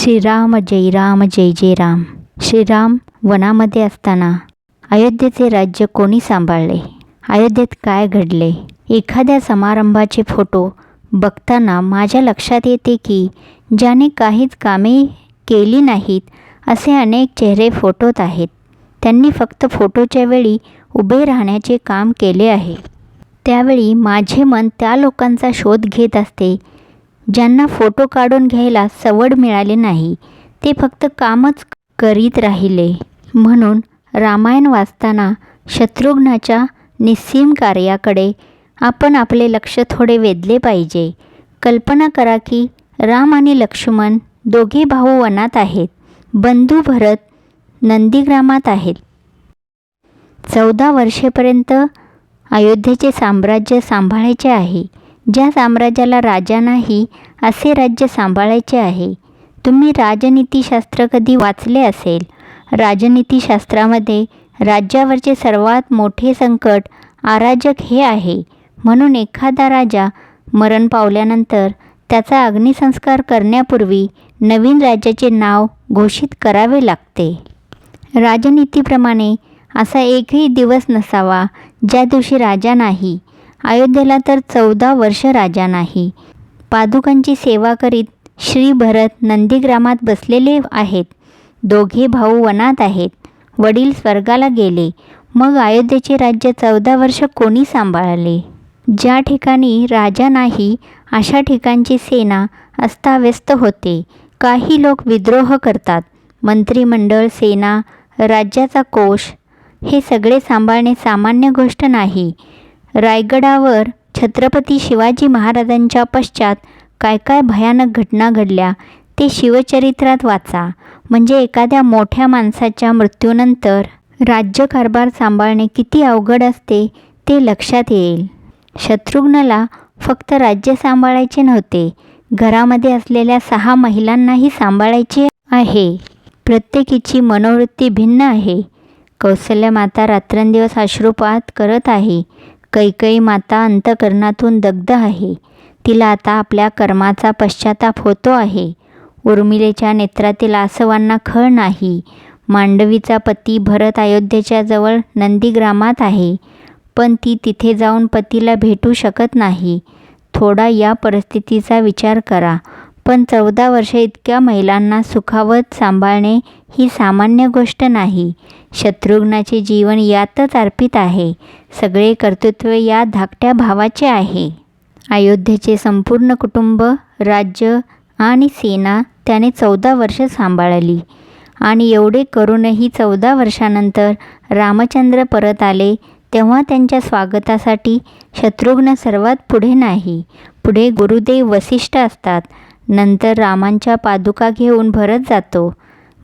श्रीराम जय राम जय जय राम. श्रीराम वनामध्ये असताना अयोध्येचे राज्य कोणी सांभाळले? अयोध्येत काय घडले? एखाद्या समारंभाचे फोटो बघताना माझ्या लक्षात येते की ज्याने काहीच कामे केली नाहीत असे अनेक चेहरे फोटोत आहेत. त्यांनी फक्त फोटोच्या वेळी उभे राहण्याचे काम केले आहे. त्यावेळी माझे मन त्या लोकांचा शोध घेत असते ज्यांना फोटो काढून घ्यायला सवड मिळाली नाही ते फक्त कामच करीत राहिले. म्हणून रामायण वाचताना शत्रुघ्नाच्या निस्सीम कार्याकडे आपण आपले लक्ष थोडे वेधले पाहिजे. कल्पना करा की राम आणि लक्ष्मण दोघे भाऊ वनात आहेत. बंधू भरत नंदीग्रामात आहेत. चौदा वर्षेपर्यंत अयोध्येचे साम्राज्य सांभाळायचे आहे. ज्या साम्राज्याला राजा नाही असे राज्य सांभाळायचे आहे. तुम्ही राजनीतीशास्त्र कधी वाचले असेल? राजनीतीशास्त्रामध्ये राज्यावरचे सर्वात मोठे संकट अराजक हे आहे. म्हणून एखादा राजा मरण पावल्यानंतर त्याचा अग्निसंस्कार करण्यापूर्वी नवीन राज्याचे नाव घोषित करावे लागते. राजनीतीप्रमाणे असा एकही दिवस नसावा ज्या दिवशी राजा नाही. अयोध्येला तर चौदा वर्ष राजा नाही. पादुकांची सेवा करीत श्री भरत नंदीग्रामात बसलेले आहेत. दोघे भाऊ वनात आहेत. वडील स्वर्गाला गेले. मग अयोध्येचे राज्य चौदा वर्ष कोणी सांभाळले? ज्या ठिकाणी राजा नाही अशा ठिकाणची सेना अस्ताव्यस्त होते. काही लोक विद्रोह करतात. मंत्रिमंडळ सेना राज्याचा कोश हे सगळे सांभाळणे सामान्य गोष्ट नाही. रायगडावर छत्रपती शिवाजी महाराजांच्या पश्चात काय काय भयानक घटना घडल्या ते शिवचरित्रात वाचा. म्हणजे एखाद्या मोठ्या माणसाच्या मृत्यूनंतर राज्यकारभार सांभाळणे किती अवघड असते ते लक्षात येईल. शत्रुघ्नला फक्त राज्य सांभाळायचे नव्हते घरामध्ये असलेल्या सहा महिलांनाही सांभाळायचे आहे. प्रत्येकीची मनोवृत्ती भिन्न आहे. कौशल्य माता रात्रंदिवस अश्रुपात करत आहे. कैकई माता अंतकरणातून दग्ध आहे. तिला आता आपल्या कर्माचा पश्चाताप होतो आहे. उर्मिलेच्या नेत्रातील आसवांना खळ नाही. मांडवीचा पती भरत अयोध्येच्या जवळ नंदीग्रामात आहे. पण ती तिथे जाऊन पतीला भेटू शकत नाही. थोडा या परिस्थितीचा विचार करा. पण चौदा वर्षे इतक्या महिलांना सुखावत सांभाळणे ही सामान्य गोष्ट नाही. शत्रुघ्नाचे जीवन यातच अर्पित आहे. सगळे कर्तृत्व या धाकट्या भावाचे आहे. अयोध्येचे संपूर्ण कुटुंब राज्य आणि सेना त्याने चौदा वर्ष सांभाळली. आणि एवढे करूनही चौदा वर्षानंतर रामचंद्र परत आले तेव्हा त्यांच्या स्वागतासाठी शत्रुघ्न सर्वात पुढे नाही. पुढे गुरुदेव वसिष्ठ असतात. नंतर रामांच्या पादुका घेऊन भरत जातो.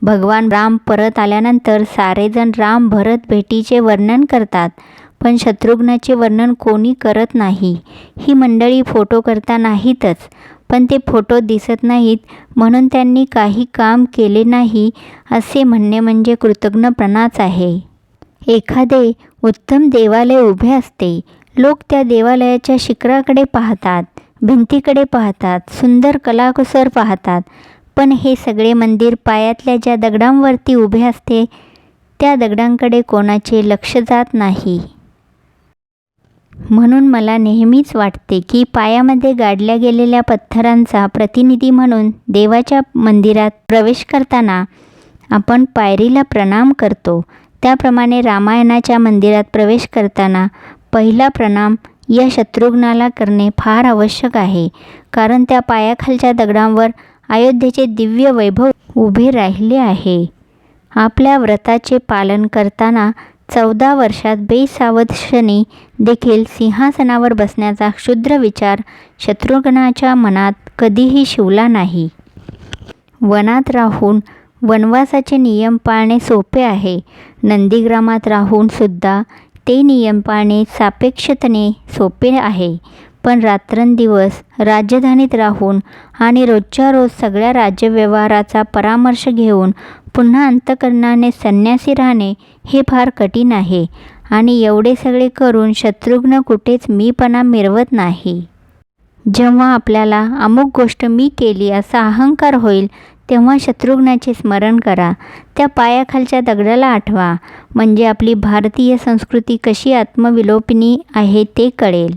भगवान राम परत आल्यानंतर सारेजण राम भरत भेटीचे वर्णन करतात पण शत्रुघ्नाचे वर्णन कोणी करत नाही. ही मंडळी फोटो करता नाहीतच पण ते फोटो दिसत नाहीत म्हणून त्यांनी काही काम केले नाही असे म्हणणे म्हणजे कृतज्ञपणाच आहे. एखादे उत्तम देवालय उभे असते लोक त्या देवालयाच्या शिखराकडे पाहतात. भिंतीकडे पाहतात सुंदर कलाकुसर पाहतात. पण हे सगळे मंदिर पायातल्या ज्या दगडांवरती उभे असते त्या दगडांकडे कोणाचे लक्ष जात नाही. म्हणून मला नेहमीच वाटते की पायामध्ये गाडल्या गेलेल्या पत्थरांचा प्रतिनिधी म्हणून देवाच्या मंदिरात प्रवेश करताना आपण पायरीला प्रणाम करतो. त्याप्रमाणे रामायणाच्या मंदिरात प्रवेश करताना पहिला प्रणाम या शत्रुघ्नाला करणे फार आवश्यक आहे. कारण त्या पायाखालच्या दगडांवर अयोध्येचे दिव्य वैभव उभे राहिले आहे. आपल्या व्रताचे पालन करताना चौदा वर्षात बेसावध क्षणी देखील सिंहासनावर बसण्याचा क्षुद्र विचार शत्रुघ्नाच्या मनात कधीही शिवला नाही. वनात राहून वनवासाचे नियम पाळणे सोपे आहे. नंदीग्रामात राहूनसुद्धा ते नियम पाळणे सापेक्षतेने सोपे आहे. पण रात्रंदिवस राजधानीत राहून आणि रोजच्या रोज सगळ्या राज्यव्यवहाराचा परामर्श घेऊन पुन्हा अंतकरणाने संन्यासी राहणे हे फार कठीण आहे आणि एवढे सगळे करून शत्रुघ्न कुठेच मीपणा मिरवत नाही. जेव्हा आपल्याला अमुक गोष्ट मी केली असा अहंकार होईल तेव्हा शत्रुघ्नाचे स्मरण करा. त्या पायाखालच्या दगडाला आठवा. म्हणजे आपली भारतीय संस्कृती कशी आत्मविलोपिनी आहे ते कळेल.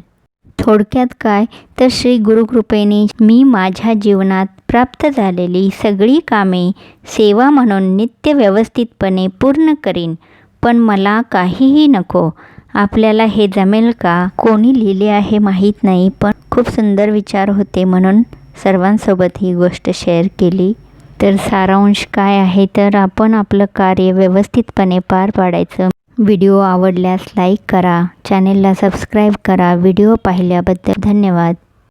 थोडक्यात काय? तर श्री गुरुकृपेने मी माझ्या जीवनात प्राप्त झालेली सगळी कामे सेवा म्हणून नित्य व्यवस्थितपणे पूर्ण करीन. पण मला काहीही नको. आपल्याला हे जमेल का? कोणी लिहिले आहे माहीत नाही पण खूप सुंदर विचार होते म्हणून सर्वांसोबत ही गोष्ट शेअर केली. तर सारांश काय आहे तर आपण आपलं कार्य व्यवस्थितपणे पार पाडायचं. व्हिडिओ आवडल्यास लाईक करा. चॅनेलला सबस्क्राईब करा. व्हिडिओ पाहिल्याबद्दल धन्यवाद.